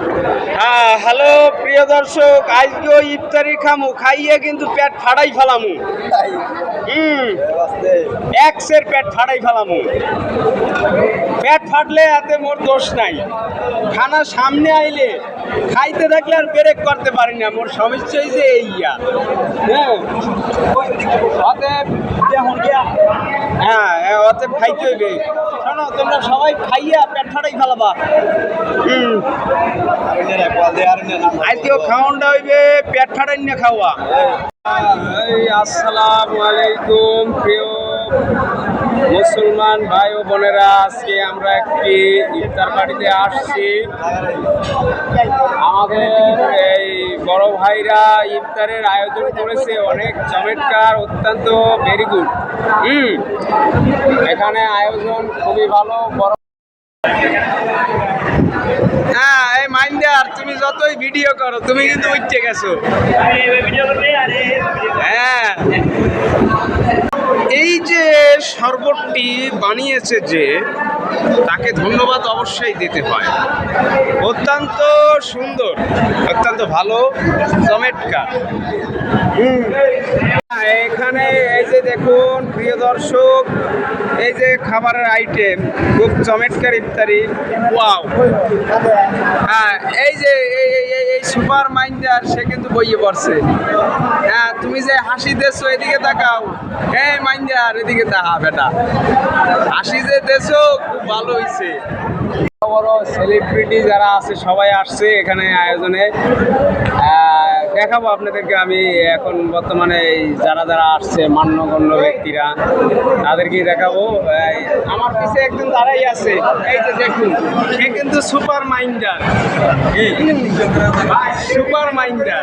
Yeah. হ্যাঁ hello প্রিয় দর্শক আজকেও ইফতারি খামু খাইয়ে কিন্তু পেট ফাড়াই ফেলামু। হুম এক্সের পেট ফাড়াই ফেলামু। পেট ফাটলে এতে মোর দোষ নাই। খানা সামনে আইলে খাইতে থাকলে আর ব্রেক করতে পারি না মোর সমস্যা হয়েছে এই ইয়া হ্যাঁ হ্যাঁ হ্যাঁ, অতএব খাইতে হইবে। শোনো তোমরা সবাই খাইয়া পেট ফাটাই ফেলাবা। হুম। আজকেও হইবে পেট ফাটাই খাওয়া। আসসালামু আলাইকুম, প্রিয় মুসলমান ভাই ও বোনেরা, আজকে আমরা একটি ইফতার পার্টিতে আসছি। আমাদের এই বড় ভাইরা ইফতারের আয়োজন করেছে, অনেক চমৎকার অত্যন্ত ভেরি গুড হুম, এখানে আয়োজন খুবই ভালো, বড় হ্যাঁ এই মাইন্ডার তুমি যতই ভিডিও করো? তুমি কিন্তু উঠতে গেছো। হ্যাঁ। এই যে শরবতটি বানিয়েছে যে তাকে ধন্যবাদ অবশ্যই দিতে হয়। অত্যন্ত সুন্দর, অত্যন্ত ভালো চমৎকার হুম। এখানে এই যে দেখুন, প্রিয় দর্শক, এই যে খাবারের আইটেম খুব চমৎকার ইফতারি। ওয়াও হ্যাঁ এই যে, এই সুপার মাইন্ডার, সে কিন্তু বইয়ে পড়ছে। হ্যাঁ তুমি যে হাসি দেছো, এদিকে তাকাও। এই মাইন্ডার, এদিকে তাহা, বেটা। হাসি যে দেছো খুব ভালো হইছে। বড় সেলিব্রিটি যারা আছে, সবাই আসছে এখানে আয়োজনে। দেখাবো আপনাদেরকে আমি এখন বর্তমানে যারা যারা আসছে, মান্যগণ্য ব্যক্তিরা, তাদেরকেই দেখাবো। আমার পিছে একজন দাঁড়াই আছে। এই যে দেখুন সে কিন্তু super minder. Super minder.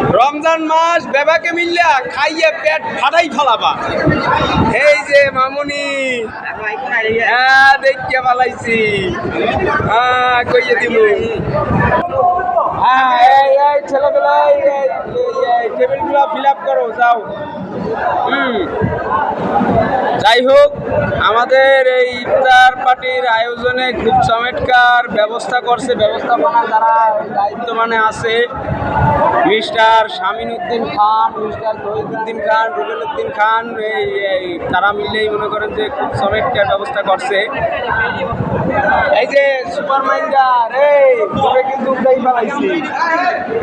Ramzan মাস বেবাকে মিললা খাইয়ে পেট ফাটাই ফেলাবা। এই যে মামুনি। হ্যাঁ দেখিয়া পালাইছি। হ্যাঁ কইয়ে দিব হ্যাঁ ফিল আপ করো, যাও। হুম। যাই হোক, আমাদের এই ইফতার পার্টির আয়োজনে খুব চমৎকার ব্যবস্থা করছে ব্যবস্থাপনা যারা দায়িত্ব মানে আছে মিস্টার শামিন উদ্দিন খান, মিস্টার তহিদুদ্দিন খান রুবেল উদ্দিন খান, এই তারা মিললেই মনে করেন যে খুব চমৎকার ব্যবস্থা করছে। এই যে সুপার মাইন্ডার, এই কিন্তু উঠাই ফেলাইছি।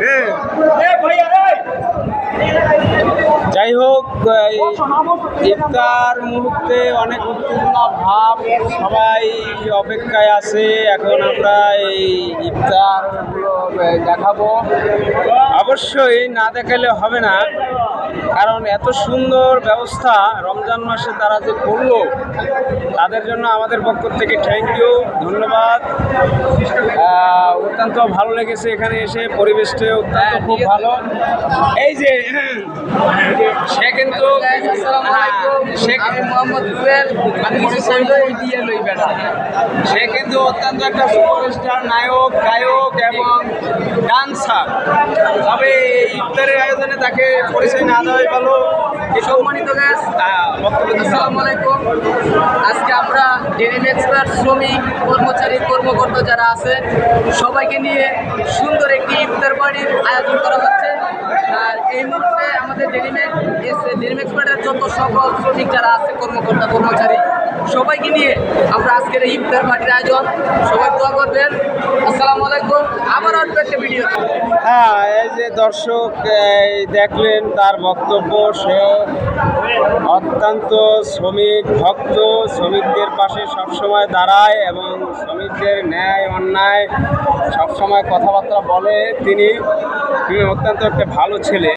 হ্যাঁ যাই হোক এই ইফতার মুহূর্তে অনেক উত্তেজনা ভাব সবাই অপেক্ষায় আছে। এখন আমরা এই ইফতার দেখাবো। অবশ্যই না দেখালে হবে না কারণ এত সুন্দর ব্যবস্থা রমজান মাসে তারা যে করল তাদের জন্য আমাদের পক্ষ থেকে থ্যাংক ইউ ধন্যবাদ। অত্যন্ত ভালো লেগেছে এখানে এসে পরিবেশটা অত্যন্ত খুব ভালো। এই যে হ্যাঁ, কিন্তু সে সে কিন্তু অত্যন্ত একটা সুপারস্টার নায়ক গায়ক এবং ডান্সার। তবে এই ইফতারের আয়োজনে তাকে পরিচয় না দেওয়াই ভালো। সম্মানিত গ্যাস আসসালামু আলাইকুম। আজকে আমরা ডেনিম এক্সপার্ট শ্রমিক কর্মচারী কর্মকর্তা যারা আছে সবাইকে নিয়ে সুন্দর একটি ইফতার পার্টির আয়োজন করা আর এই মুহূর্তে আমাদের ডেলিম্যাক্স ডেলিম্যাক্স পার্টের যত সকল শ্রমিক যারা আছে কর্মকর্তা কর্মচারী সবাইকে নিয়ে আমরা আজকের এই ইফতার পার্টির আয়োজন। সবাই দোয়া করবেন। আসসালামু আলাইকুম। আবার আসবে একটা ভিডিও হ্যাঁ এই যে দর্শক দেখলেন তার বক্তব্য, সে অত্যন্ত শ্রমিক, ভক্ত, শ্রমিকদের পাশে সবসময় দাঁড়ায় এবং শ্রমিকদের ন্যায়, অন্যায় সবসময় কথাবার্তা বলে। তিনি অত্যন্ত একটা ভালো ছেলে।